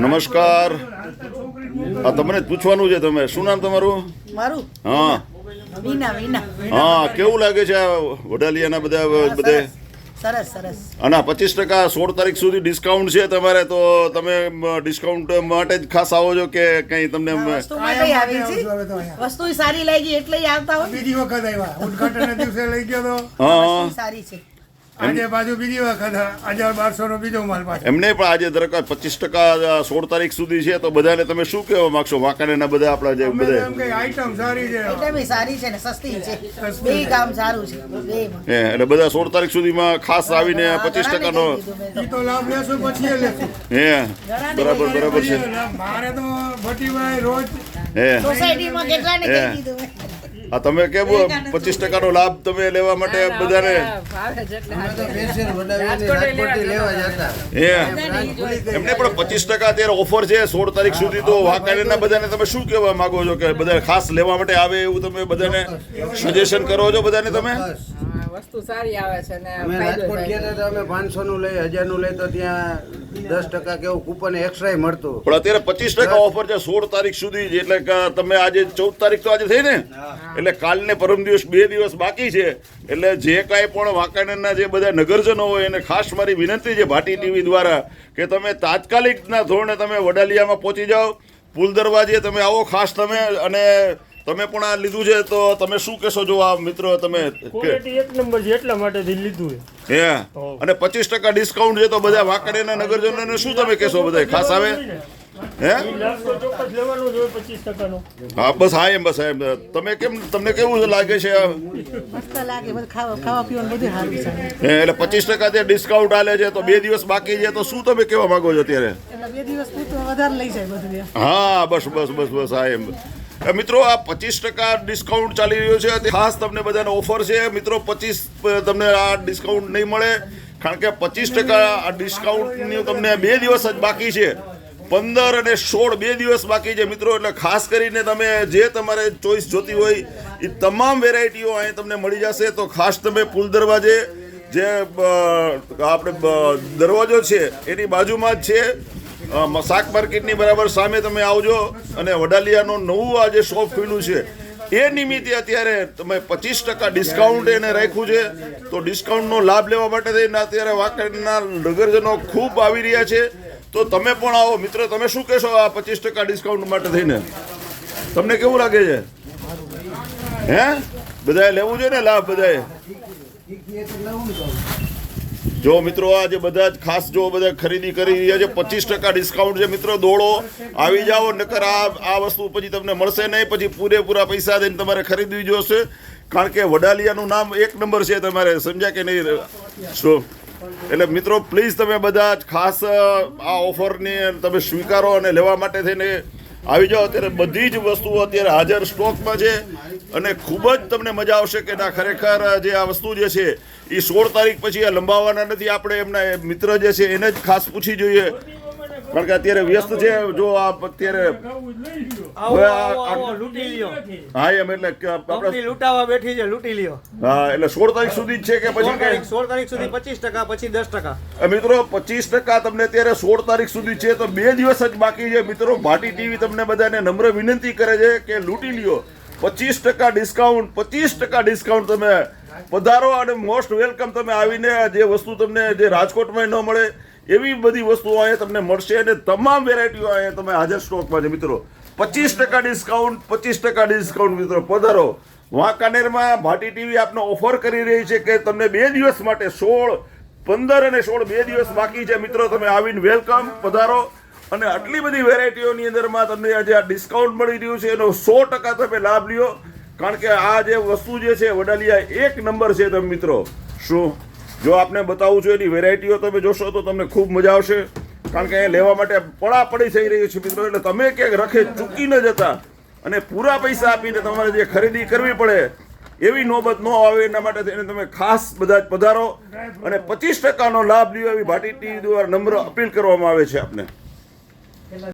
નમસ્કાર. આ તમને જ પૂછવાનું છે તમે. શું નામ તમારું? મારું? હા. હા કેવું લાગે છે આ વડાલિયાના બધા બધે? સરસ સરસ. અને પચીસ ટકા સોળ તારીખ સુધી ડિસ્કાઉન્ટ છે તમારે તો તમે ડિસ્કાઉન્ટ માટે જ ખાસ આવો છો કે કંઈ તમને વસ્તુ માટે આવી છે. વસ્તુ સારી લાગી એટલે આવતા હોય. બીજી વખત આવ્યા. ઉદઘાટનના દિવસે લઈ ગયો તો. હા. સારી છે. આજે બાજુ બીજી વખત હજાર બારસો નો બીજો માલ પાછો. એમને પણ આજે દરકાર પચીસ ટકા સોળ તારીખ સુધી છે તો બધાને તમે શું કહેવા માંગશો? વાંકાનેરના બધા આપણા જે બધા આઈટમ સારી છે. એટલે સારી છે ને સસ્તી છે. બે કામ સારું છે. હે એટલે બધા સોળ તારીખ સુધીમાં ખાસ આવીને પચીસ ટકાનો. ઈ તો લાભ લેશો પછી એ લેશું. હે બરાબર બરાબર છે. મારે તો ભટ્ટીભાઈ રોજ. હે. સોસાયટીમાં કેટલાને કહી હે. દીધું. આ તમે કેમ પચીસ ટકાનો લાભ તમે લેવા માટે બધાને? એમને પણ પચીસ ટકા અત્યારે ઓફર છે સોળ તારીખ સુધી તો વાંકાનેરના બધાને તમે શું કહેવા માંગો છો? કે બધા ખાસ લેવા માટે આવે એવું તમે બધાને સજેશન કરો છો બધાને તમે? વસ્તુ સારી આવે છે ને અમે રાજકોટ ગયા તો અમે પાંચસો નું લઈ હજારનું લઈ તો ત્યાં દસ ટકા કેવું કૂપન એક્સ્ટ્રા મળતું. પણ અત્યારે પચીસ ટકા ઓફર છે સોળ તારીખ સુધી. એટલે તમે આજે ચૌદ તારીખ તો આજે થઈ ને? એટલે કાલ ને પરમ દિવસ બે દિવસ બાકી છે. એટલે જે કાંઈ પણ વાંકાનેરના જે બધા નગરજનો હોય એને ખાસ મારી વિનંતી છે ભાટી ટીવી દ્વારા કે તમે તાત્કાલિકના ધોરણે તમે વડાલિયામાં પહોંચી જાઓ. પુલ દરવાજે તમે આવો ખાસ તમે અને તમે પણ આ લીધું છે તો તમે શું કહેશો જો આ મિત્રો તમે ક્વોલિટી એક નંબર છે એટલા માટે લીધું છે. હે? અને પચીસ ટકા ડિસ્કાઉન્ટ છે તો બધા વાંકાનેરના નગરજનોને શું તમે કહેશો બધા ખાસ આવે? હે? જ બસ હા એમ બસ હા એમ. તમે કેમ તમને કેવું લાગે છે મસ્ત લાગે બધું ખાવા ખાવા પીવાનું બધું સારું છે. હે, એટલે પચીસ ટકા તે ડિસ્કાઉન્ટ આલે છે તો બે દિવસ બાકી છે તો શું તમે કેવા માંગો છો અત્યારે? બે દિવસ વધારે લઈ જાય હા બસ બસ બસ બસ હા એમ. મિત્રો, આ પચીસ ટકા ડિસ્કાઉન્ટ ચાલી રહ્યું છે. ખાસ તમને બધાને ઓફર છે. મિત્રો, પચીસ તમને આ ડિસ્કાઉન્ટ નહીં મળે. કારણ કે પચીસ ટકા આ ડિસ્કાઉન્ટની તમને બે દિવસ જ બાકી છે. પંદર અને સોળ બે દિવસ બાકી છે, મિત્રો. એટલે ખાસ કરીને તમે જે તમારે ચોઈસ જોતી હોય એ તમામ વેરાયટીઓ અહીં તમને મળી જશે. તો ખાસ તમે પુલ દરવાજે જે આપણે દરવાજો છે, એની બાજુમાં જ છે. શાક માર્કેટની બરાબર સામે તમે આવજો અને વડાલિયાનું નવું આ જે શોપ ખુલ્યું છે. એ નિમિત્તે અત્યારે તમે પચીસ ટકા ડિસ્કાઉન્ટ એને રાખ્યું છે. તો ડિસ્કાઉન્ટનો લાભ લેવા માટે થઈને અત્યારે વાકડના નગરજનો ખૂબ આવી રહ્યા છે. તો તમે પણ આવો. મિત્ર, તમે શું કહેશો આ પચીસ ટકા ડિસ્કાઉન્ટ માટે થઈને? તમને કેવું લાગે છે? હે? બધાએ લેવું જોઈએ ને લાભ બધાએ? જો મિત્રો આજે બધા જ ખાસ જો બધા ખરીદી કરી રહ્યા છે, પચીસ ટકા ડિસ્કાઉન્ટ છે મિત્રો, દોડો. આવી જાઓ, નકર આ આ વસ્તુ પછી તમને મળશે નહીં, પછી પૂરેપૂરા પૈસા દઈને તમારે ખરીદવી જોશે. કારણ કે વડાલિયાનું નામ એક નંબર છે તમારે, સમજ્યા કે નહીં? શું એટલે મિત્રો પ્લીઝ તમે બધા જ ખાસ આ ઓફરની તમે સ્વીકારો અને લેવા માટે થઈને આવી જાઓ. અત્યારે બધી જ વસ્તુઓ અત્યારે હાજર સ્ટોકમાં છે. અને ખૂબ જ તમને મજા આવશે કે ના ખરેખર જે આ વસ્તુ જે છે એ સોળ તારીખ પછી આ લંબાવવાના નથી. આપણે એમના મિત્ર જે છે એને જ ખાસ પૂછી જોઈએ. કારણ કે અત્યારે વ્યસ્ત છે જો આ અત્યારે હા એમ એટલે લૂંટાવા બેઠી છે લૂંટી લ્યો. હા એટલે સોળ તારીખ સુધી જ છે કે પછી સોળ તારીખ સુધી પચીસ ટકા પછી દસ ટકા. મિત્રો પચીસ ટકા તમને અત્યારે સોળ તારીખ સુધી છે તો બે દિવસ જ બાકી છે. મિત્રો ભાટી ટીવી તમને બધાને નમ્ર વિનંતી કરે છે કે લૂંટી લ્યો. પચીસ ટકા ડિસ્કાઉન્ટ પચીસ ટકા ડિસ્કાઉન્ટ તમે પધારો અને મોસ્ટ વેલકમ તમે આવીને જે વસ્તુ તમને જે રાજકોટમાં ન મળે, એવી બધી વસ્તુઓ અહીંયા તમને મળશે અને તમામ વેરાયટીઓ અહીંયા તમે હાજર સ્ટોકમાં છે મિત્રો. પચીસ ટકા ડિસ્કાઉન્ટ પચીસ ટકા ડિસ્કાઉન્ટ મિત્રો, પધારો. વાંકાનેરમાં ભાટી ટીવી આપને ઓફર કરી રહી છે કે તમને બે દિવસ માટે સોળ, પંદર અને સોળ બે દિવસ બાકી છે મિત્રો, તમે આવીને વેલકમ પધારો. અને આટલી બધી વેરાયટીઓની અંદરમાં તમને આજે આ ડિસ્કાઉન્ટ મળી રહ્યું છે, એનો સો ટકા તમે લાભ લ્યો. કારણ કે આ જે વસ્તુ જે છે, વડાલિયા, એક નંબર છે તમે મિત્રો. શું? જો આપને બતાવું છું એની વેરાયટીઓ તમે જોશો તો તમને ખૂબ મજા આવશે. કારણ કે અહીંયા લેવા માટે પડાપડી થઈ રહી છે મિત્રો, એટલે તમે ક્યાંક રખે ચૂકી ન જતા. અને પૂરા પૈસા આપીને તમારે જે ખરીદી કરવી પડે, એવી નોબત ન આવે એના માટે થઈને તમે ખાસ બધા જ પધારો. અને પચીસ ટકાનો લાભ લ્યો એવી ભાટી ટીવી દ્વારા નમ્ર અપીલ કરવામાં આવે છે આપને.